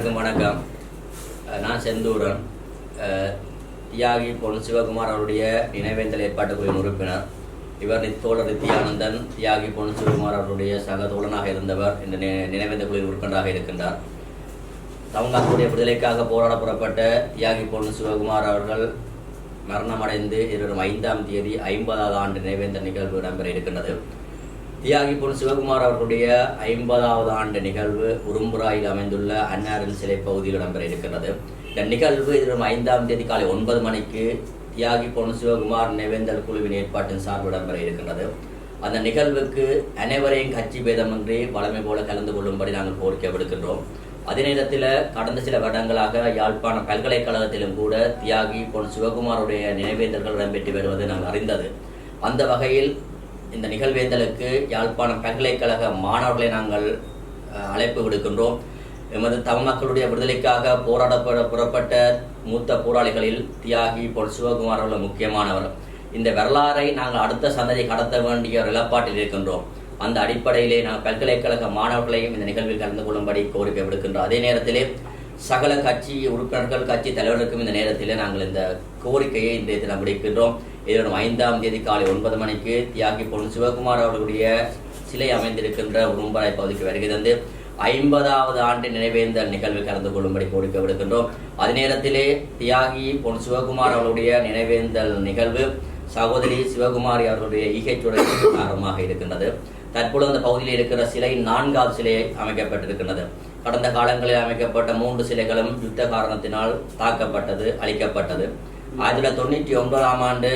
அனைவருக்கும் வணக்கம். நான் செந்தூரன். தியாகி பொன் சிவகுமார் அவருடைய நினைவேந்தல் ஏற்பாட்டு குழு உறுப்பினர். இவர் நி- தோழர் நித்யானந்தன் தியாகி பொன் சிவகுமார் அவருடைய சக தோழனாக இருந்தவர் இந்த நினைவேந்த குழு உறுப்பினராக இருக்கின்றார். தமிழ்நாட்டுடைய விடுதலைக்காக போராட புறப்பட்ட தியாகி பொன் சிவகுமார் அவர்கள் மரணமடைந்து இருவரும் ஐந்தாம் தேதி ஐம்பதாவது ஆண்டு நினைவேந்த நிகழ்வு இடம்பெற இருக்கின்றது. தியாகி பொன் சிவகுமார் அவர்களுடைய ஐம்பதாவது ஆண்டு நிகழ்வு உரும்புராயில் அமைந்துள்ள அன்னாரின் சிலை பகுதியில் இடம்பெற இருக்கிறது இந்த நிகழ்வு எதிரும் ஐந்தாம் தேதி காலை ஒன்பது மணிக்கு தியாகி பொன் சிவகுமார் நிவேந்தல் குழுவின் ஏற்பாட்டின் சார்பில் இடம்பெற இருக்கின்றது. அந்த நிகழ்வுக்கு அனைவரையும் கட்சி பேதமின்றி வளமை போல கலந்து கொள்ளும்படி நாங்கள் கோரிக்கை விடுக்கின்றோம். அதே நேரத்தில் கடந்த சில வருடங்களாக யாழ்ப்பாண பல்கலைக்கழகத்திலும் கூட தியாகி பொன் சிவகுமாருடைய நினைவேந்தல்கள் இடம்பெற்று வருவது நாங்கள் அறிந்தது. அந்த வகையில் இந்த நிகழ்வேந்தலுக்கு யாழ்ப்பாணம் பல்கலைக்கழக மாணவர்களை நாங்கள் அழைப்பு விடுக்கின்றோம். எமது தமிழ் மக்களுடைய விடுதலைக்காக போராடப்பட புறப்பட்ட மூத்த போராளிகளில் தியாகி பொன் சிவகுமார் அவர்கள் முக்கியமானவர். இந்த வரலாறை நாங்கள் அடுத்த சந்ததி கடத்த வேண்டிய ஒரு நிலப்பாட்டில் இருக்கின்றோம். அந்த அடிப்படையிலே நாங்கள் பல்கலைக்கழக மாணவர்களையும் இந்த நிகழ்வில் கலந்து கொள்ளும்படி கோரிக்கை விடுக்கின்றோம். அதே நேரத்திலே சகல கட்சி உறுப்பினர்கள் கட்சி தலைவர்களுக்கும் இந்த நேரத்திலே நாங்கள் இந்த கோரிக்கையை இன்றைய தினம் விடுக்கின்றோம். இதனுடன் ஐந்தாம் தேதி காலை ஒன்பது மணிக்கு தியாகி பொன் சிவகுமார் அவர்களுடைய சிலை அமைந்திருக்கின்ற உரும்பராய் பகுதிக்கு வருகை தந்து ஐம்பதாவது ஆண்டு நினைவேந்தல் நிகழ்வில் கலந்து கொள்ளும்படி கோரிக்கை விடுக்கின்றோம். அதே நேரத்திலே தியாகி பொன் சிவகுமார் அவர்களுடைய நினைவேந்தல் நிகழ்வு சகோதரி சிவகுமாரி அவர்களுடைய ஈகைச்சுடைய காரணமாக இருக்கின்றது. தற்பொழுது அந்த பகுதியில் இருக்கிற சிலை நான்காவது சிலை அமைக்கப்பட்டிருக்கின்றது. கடந்த காலங்களில் அமைக்கப்பட்ட மூன்று சிலைகளும் யுத்த காரணத்தினால் தாக்கப்பட்டது அழிக்கப்பட்டது. ஆயிரத்தி தொள்ளாயிரத்தி தொண்ணூற்றி ஒன்பதாம் ஆண்டு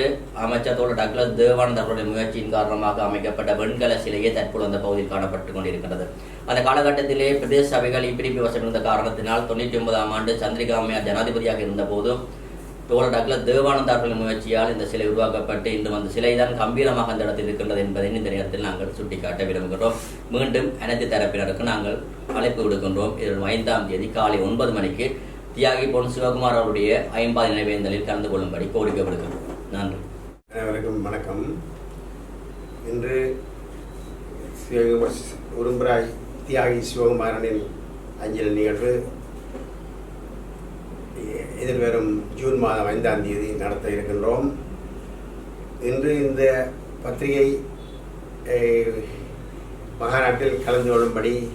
அமைச்சர் தோழர் டக்ளஸ் தேவானந்த் முயற்சியின் காரணமாக அமைக்கப்பட்ட வெண்கல சிலையே தற்போது அந்த பகுதியில் காணப்பட்டுக் கொண்டிருக்கிறது அந்த காலகட்டத்திலே பிரதேச சபைகள் இப்பிரிப்பு வசமிருந்த காரணத்தினால் தொண்ணூற்றி ஒன்பதாம் ஆண்டு சந்திரிகா அம்மையார் ஜனாதிபதியாக இருந்தபோது தோழர் டக்ளஸ் தேவானந்த் அவர்களின் முயற்சியால் இந்த சிலை உருவாக்கப்பட்டு இன்று அந்த சிலை தான் கம்பீரமாக அந்த இடத்தில் இருக்கின்றது என்பதை இந்த நேரத்தில் நாங்கள் சுட்டிக்காட்ட விரும்புகிறோம் மீண்டும் அனைத்து தரப்பினருக்கு நாங்கள் அழைப்பு விடுக்கின்றோம். இதில் ஐந்தாம் தேதி காலை ஒன்பது மணிக்கு தியாகி பொன் சிவகுமார் அவருடைய ஐம்பது நினைவேந்தலில் கலந்து கொள்ளும்படி கோரிக்கை விடுக்கின்றோம் நன்றி. அனைவருக்கும் வணக்கம். இன்று உரும்பராய் தியாகி சிவகுமாரனின் அஞ்சல் நிகழ்வு எதிர்வரும் ஜூன் மாதம் ஐந்தாம் தேதி நடத்த இருக்கின்றோம். இன்று இந்த பத்திரிகை eh, மகாநாட்டில் கலந்து கொள்ளும்படி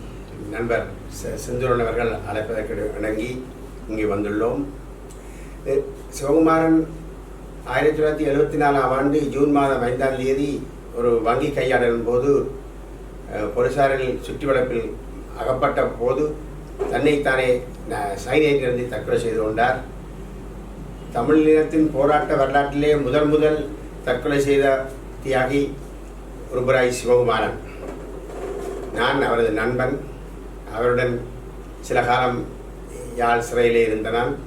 நண்பர் செ- அவர்கள் அழைப்பதற்கு இணங்கி இங்கே வந்துள்ளோம். சிவகுமாரன் ஆயிரத்தி தொள்ளாயிரத்தி எழுபத்தி நாலாம் ஆண்டு ஜூன் மாதம் ஐந்தாம் தேதி ஒரு வங்கி கையாடலின் போது பொலிசாரில் சுற்றி வளப்பில் அகப்பட்ட போது தன்னைத்தானே ந- தற்கொலை செய்து கொண்டார். தமிழினத்தின் போராட்ட வரலாற்றிலே முதல் முதல் தற்கொலை செய்த தியாகி ருபராய் சிவகுமாரன். நான் அவரது நண்பன். அவருடன் சில காலம் யாழ் சிறையில் இருந்த நான்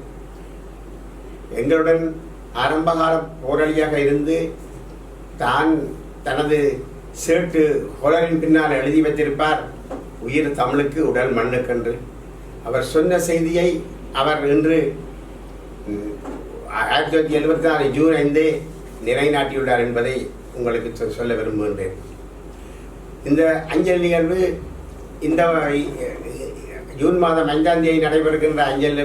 எங்களுடன் ஆரம்பகால போராளியாக இருந்து தான் தனது சேட்டு ஹொலரின் பின்னால் எழுதி வைத்திருப்பார். உயிர் தமிழுக்கு உடல் மண்ணுக்கென்று. அவர் சொன்ன செய்தியை அவர் இன்று ஆயிரத்தி தொள்ளாயிரத்தி எழுபத்தி நாலு ஜூன் ஐந்தே நிலைநாட்டியுள்ளார் என்பதை உங்களுக்கு சொ- சொல்ல விரும்புகின்றேன். இந்த அஞ்சல் நிகழ்வு இந்த ஜூன் மாதம் ஐந்தாம் தேதி நடைபெறுகின்ற அஞ்சல்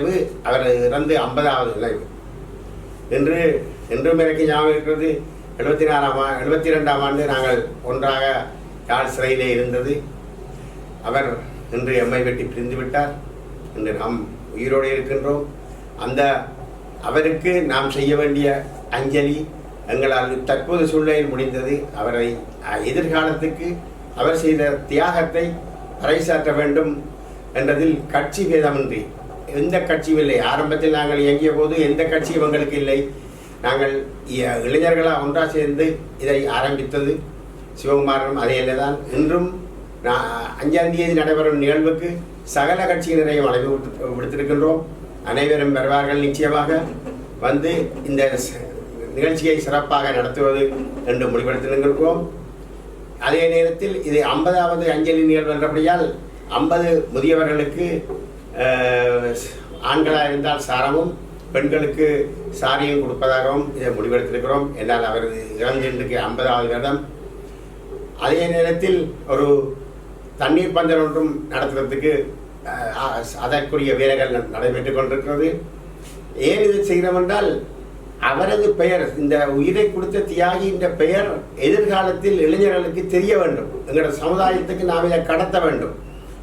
அவர் இறந்து ஐம்பதாவது நிலவு இன்று இன்றும் எனக்கு ஞாபகம் இருக்கிறது எழுபத்தி நாலாம் ஆ எழுபத்தி ரெண்டாம் ஆண்டு நாங்கள் ஒன்றாக யாழ் சிறையிலே இருந்தது. அவர் இன்று எம்மை வெட்டி பிரிந்து விட்டார். இன்று நாம் உயிரோடு இருக்கின்றோம். அந்த அவருக்கு நாம் செய்ய வேண்டிய அஞ்சலி எங்களால் தற்போது சூழ்நிலையில் முடிந்தது. அவரை எதிர்காலத்துக்கு அவர் செய்த தியாகத்தை பறைசாற்ற வேண்டும். என்றதில் கட்சி பேதமின்றி எந்த கட்சியும் இல்லை. ஆரம்பத்தில் நாங்கள் இயங்கிய போது எந்த கட்சியும் எங்களுக்கு இல்லை. நாங்கள் இளைஞர்களாக ஒன்றாக சேர்ந்து இதை ஆரம்பித்தது சிவகுமாரனும் அதே தான் இன்றும் நான் அஞ்சாம் தேதி நடைபெறும் நிகழ்வுக்கு சகல கட்சியினரையும் அழைப்பு விடுத்து- விடுத்திருக்கின்றோம். அனைவரும் வருவார்கள் நிச்சயமாக. வந்து இந்த நிகழ்ச்சியை சிறப்பாக நடத்துவது என்று முடிவெடுத்திருக்கிறோம் அதே நேரத்தில் இது ஐம்பதாவது அஞ்சலி நிகழ்வு என்றபடியால் ஐம்பது முதியவர்களுக்கு ஆண்களாக இருந்தால் சாரமும் பெண்களுக்கு சாரியும் கொடுப்பதாகவும் இதை முடிவெடுத்திருக்கிறோம். என்றால் அவரது இறந்து இன்றைக்கு ஐம்பதாவது வருடம். அதே நேரத்தில் ஒரு தண்ணீர் பந்தல் ஒன்றும் நடத்துறதுக்கு அதற்குரிய வேலைகள் நடைபெற்றுக் கொண்டிருக்கிறது. ஏன் இது செய்கிறோம் என்றால் அவரது பெயர் இந்த உயிரை கொடுத்த தியாகியின் பெயர் எதிர்காலத்தில் இளைஞர்களுக்கு தெரிய வேண்டும். எங்களோட சமுதாயத்துக்கு நாம் இதை கடத்த வேண்டும்.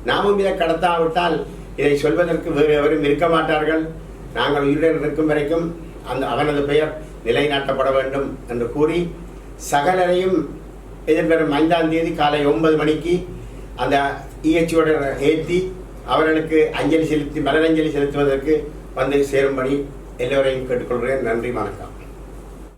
நாமும் இதை கடத்தாவிட்டால் இதை சொல்வதற்கு வேறு எவரும் இருக்க மாட்டார்கள். நாங்கள் உயிருடன் இருக்கும் வரைக்கும் அந்த அவனது பெயர் நிலைநாட்டப்பட வேண்டும் என்று கூறி சகலரையும் எதிர்வரும் ஐந்தாம் தேதி காலை ஒன்பது மணிக்கு அந்த இஎச்சியோட ஏற்றி அவர்களுக்கு அஞ்சலி செலுத்தி மலரஞ்சலி செலுத்துவதற்கு வந்து சேரும்படி எல்லோரையும் கேட்டுக்கொள்கிறேன். நன்றி வணக்கம்.